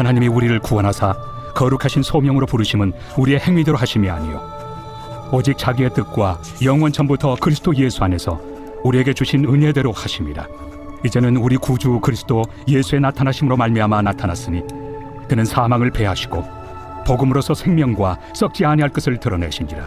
하나님이 우리를 구원하사 거룩하신 소명으로 부르심은 우리의 행위대로 하심이 아니요. 오직 자기의 뜻과 영원 전부터 그리스도 예수 안에서 우리에게 주신 은혜대로 하심이라. 이제는 우리 구주 그리스도 예수의 나타나심으로 말미암아 나타났으니 그는 사망을 패하시고 복음으로서 생명과 썩지 아니할 것을 드러내신지라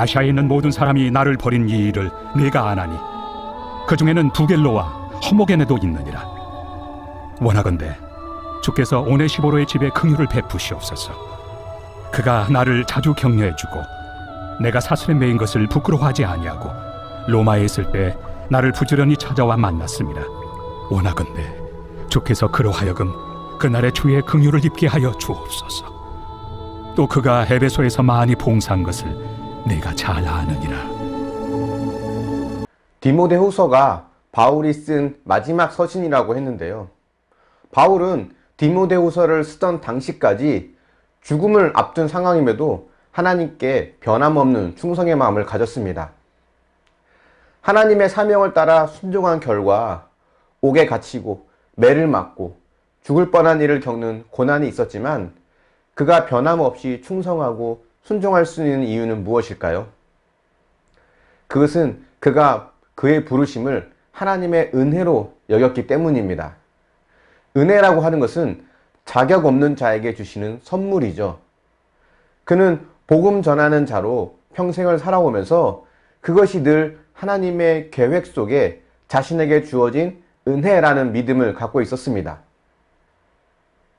아시아에 있는 모든 사람이 나를 버린 이 일을 내가 아나니 그 중에는 부겔로와 허모게네도 있느니라 원하건대 주께서 오네시보로의 집에 긍휼을 베푸시옵소서. 그가 나를 자주 격려해주고 내가 사슬에 매인 것을 부끄러워하지 아니하고 로마에 있을 때 나를 부지런히 찾아와 만났습니다. 원하건대 주께서 그로 하여금 그날의 주의 긍휼을 입게 하여 주옵소서. 또 그가 에베소에서 많이 봉사한 것을 내가 잘 아느니라. 디모데 후서가 바울이 쓴 마지막 서신이라고 했는데요. 바울은 디모데 후서를 쓰던 당시까지 죽음을 앞둔 상황임에도 하나님께 변함없는 충성의 마음을 가졌습니다. 하나님의 사명을 따라 순종한 결과 옥에 갇히고 매를 맞고 죽을 뻔한 일을 겪는 고난이 있었지만 그가 변함없이 충성하고 순종할 수 있는 이유는 무엇일까요? 그것은 그가 그의 부르심을 하나님의 은혜로 여겼기 때문입니다. 은혜라고 하는 것은 자격 없는 자에게 주시는 선물이죠. 그는 복음 전하는 자로 평생을 살아오면서 그것이 늘 하나님의 계획 속에 자신에게 주어진 은혜라는 믿음을 갖고 있었습니다.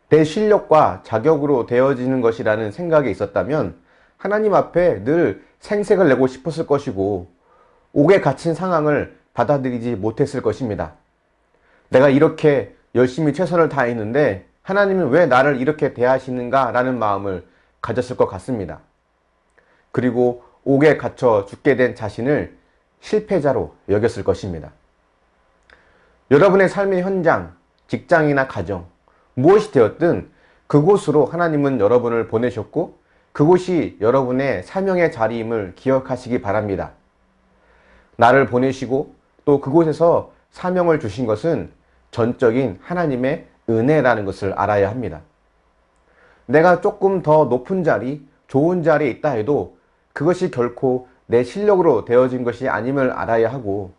내 실력과 자격으로 되어지는 것이라는 생각이 있었다면 하나님 앞에 늘 생색을 내고 싶었을 것이고 옥에 갇힌 상황을 받아들이지 못했을 것입니다. 내가 이렇게 열심히 최선을 다했는데 하나님은 왜 나를 이렇게 대하시는가 라는 마음을 가졌을 것 같습니다. 그리고 옥에 갇혀 죽게 된 자신을 실패자로 여겼을 것입니다. 여러분의 삶의 현장, 직장이나 가정, 무엇이 되었든 그곳으로 하나님은 여러분을 보내셨고 그곳이 여러분의 사명의 자리임을 기억하시기 바랍니다. 나를 보내시고 또 그곳에서 사명을 주신 것은 전적인 하나님의 은혜라는 것을 알아야 합니다. 내가 조금 더 높은 자리, 좋은 자리에 있다 해도 그것이 결코 내 실력으로 되어진 것이 아님을 알아야 하고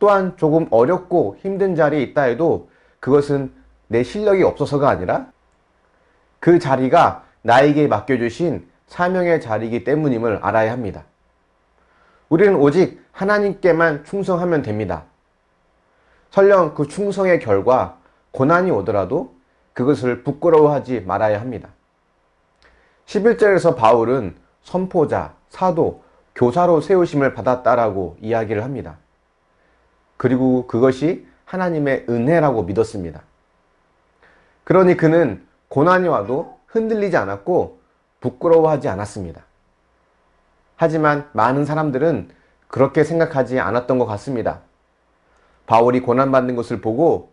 또한 조금 어렵고 힘든 자리에 있다 해도 그것은 내 실력이 없어서가 아니라 그 자리가 나에게 맡겨주신 사명의 자리이기 때문임을 알아야 합니다. 우리는 오직 하나님께만 충성하면 됩니다. 설령 그 충성의 결과 고난이 오더라도 그것을 부끄러워하지 말아야 합니다. 11절에서 바울은 선포자, 사도, 교사로 세우심을 받았다라고 이야기를 합니다. 그리고 그것이 하나님의 은혜라고 믿었습니다. 그러니 그는 고난이 와도 흔들리지 않았고 부끄러워하지 않았습니다. 하지만 많은 사람들은 그렇게 생각하지 않았던 것 같습니다. 바울이 고난받는 것을 보고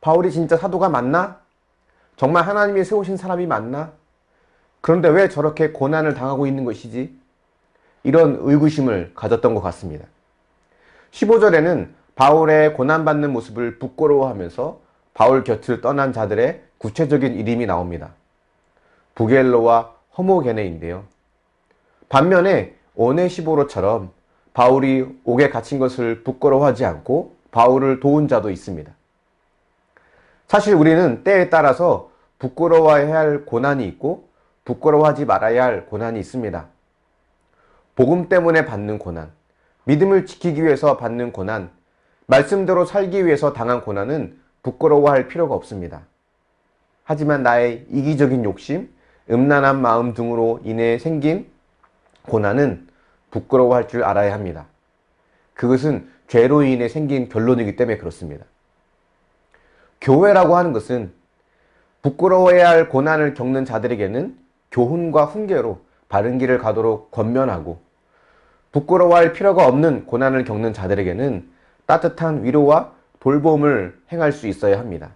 바울이 진짜 사도가 맞나? 정말 하나님이 세우신 사람이 맞나? 그런데 왜 저렇게 고난을 당하고 있는 것이지? 이런 의구심을 가졌던 것 같습니다. 15절에는 바울의 고난받는 모습을 부끄러워하면서 바울 곁을 떠난 자들의 구체적인 이름이 나옵니다. 부겔로와 허모게네인데요. 반면에 오네시보로처럼 바울이 옥에 갇힌 것을 부끄러워하지 않고 바울을 도운 자도 있습니다. 사실 우리는 때에 따라서 부끄러워해야 할 고난이 있고 부끄러워하지 말아야 할 고난이 있습니다. 복음 때문에 받는 고난, 믿음을 지키기 위해서 받는 고난, 말씀대로 살기 위해서 당한 고난은 부끄러워할 필요가 없습니다. 하지만 나의 이기적인 욕심, 음란한 마음 등으로 인해 생긴 고난은 부끄러워할 줄 알아야 합니다. 그것은 죄로 인해 생긴 결론이기 때문에 그렇습니다. 교회라고 하는 것은 부끄러워해야 할 고난을 겪는 자들에게는 교훈과 훈계로 바른 길을 가도록 권면하고 부끄러워할 필요가 없는 고난을 겪는 자들에게는 따뜻한 위로와 돌봄을 행할 수 있어야 합니다.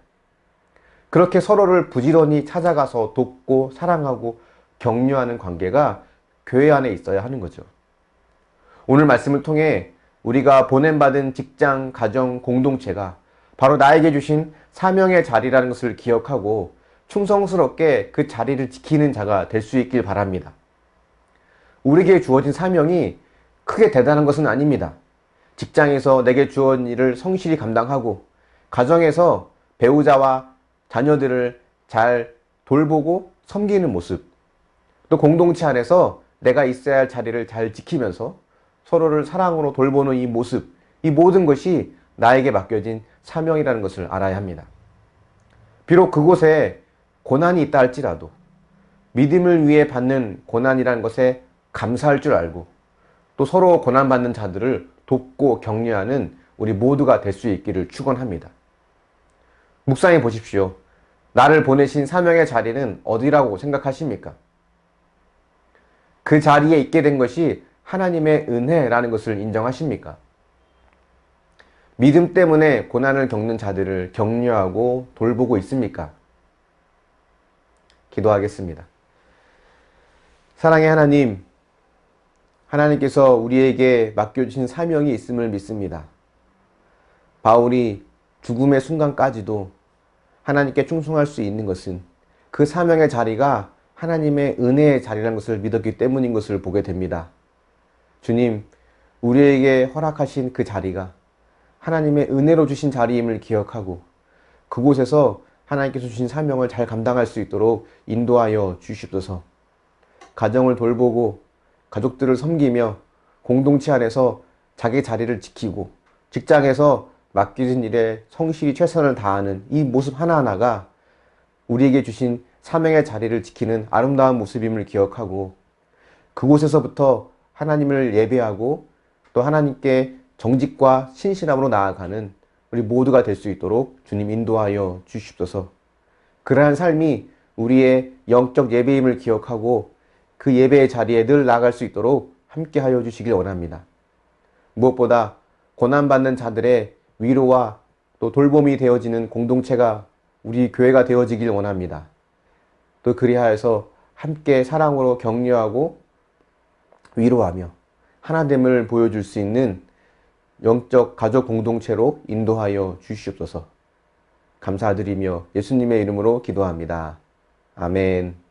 그렇게 서로를 부지런히 찾아가서 돕고 사랑하고 격려하는 관계가 교회 안에 있어야 하는 거죠. 오늘 말씀을 통해 우리가 보냄받은 직장, 가정, 공동체가 바로 나에게 주신 사명의 자리라는 것을 기억하고 충성스럽게 그 자리를 지키는 자가 될 수 있길 바랍니다. 우리에게 주어진 사명이 크게 대단한 것은 아닙니다. 직장에서 내게 주어진 일을 성실히 감당하고 가정에서 배우자와 자녀들을 잘 돌보고 섬기는 모습 또 공동체 안에서 내가 있어야 할 자리를 잘 지키면서 서로를 사랑으로 돌보는 이 모습 이 모든 것이 나에게 맡겨진 사명이라는 것을 알아야 합니다. 비록 그곳에 고난이 있다 할지라도 믿음을 위해 받는 고난이라는 것에 감사할 줄 알고 또 서로 고난받는 자들을 돕고 격려하는 우리 모두가 될 수 있기를 축원합니다. 묵상해 보십시오. 나를 보내신 사명의 자리는 어디라고 생각하십니까? 그 자리에 있게 된 것이 하나님의 은혜라는 것을 인정하십니까? 믿음 때문에 고난을 겪는 자들을 격려하고 돌보고 있습니까? 기도하겠습니다. 사랑의 하나님, 하나님께서 우리에게 맡겨주신 사명이 있음을 믿습니다. 바울이 죽음의 순간까지도 하나님께 충성할 수 있는 것은 그 사명의 자리가 하나님의 은혜의 자리라는 것을 믿었기 때문인 것을 보게 됩니다. 주님, 우리에게 허락하신 그 자리가 하나님의 은혜로 주신 자리임을 기억하고 그곳에서 하나님께서 주신 사명을 잘 감당할 수 있도록 인도하여 주시옵소서. 가정을 돌보고 가족들을 섬기며 공동체 안에서 자기 자리를 지키고 직장에서 맡겨진 일에 성실히 최선을 다하는 이 모습 하나하나가 우리에게 주신 사명의 자리를 지키는 아름다운 모습임을 기억하고 그곳에서부터 하나님을 예배하고 또 하나님께 정직과 신실함으로 나아가는 우리 모두가 될 수 있도록 주님 인도하여 주시옵소서. 그러한 삶이 우리의 영적 예배임을 기억하고 그 예배의 자리에 늘 나아갈 수 있도록 함께 하여 주시길 원합니다. 무엇보다 고난받는 자들의 위로와 또 돌봄이 되어지는 공동체가 우리 교회가 되어지길 원합니다. 또 그리하여서 함께 사랑으로 격려하고 위로하며 하나됨을 보여줄 수 있는 영적 가족 공동체로 인도하여 주시옵소서. 감사드리며 예수님의 이름으로 기도합니다. 아멘.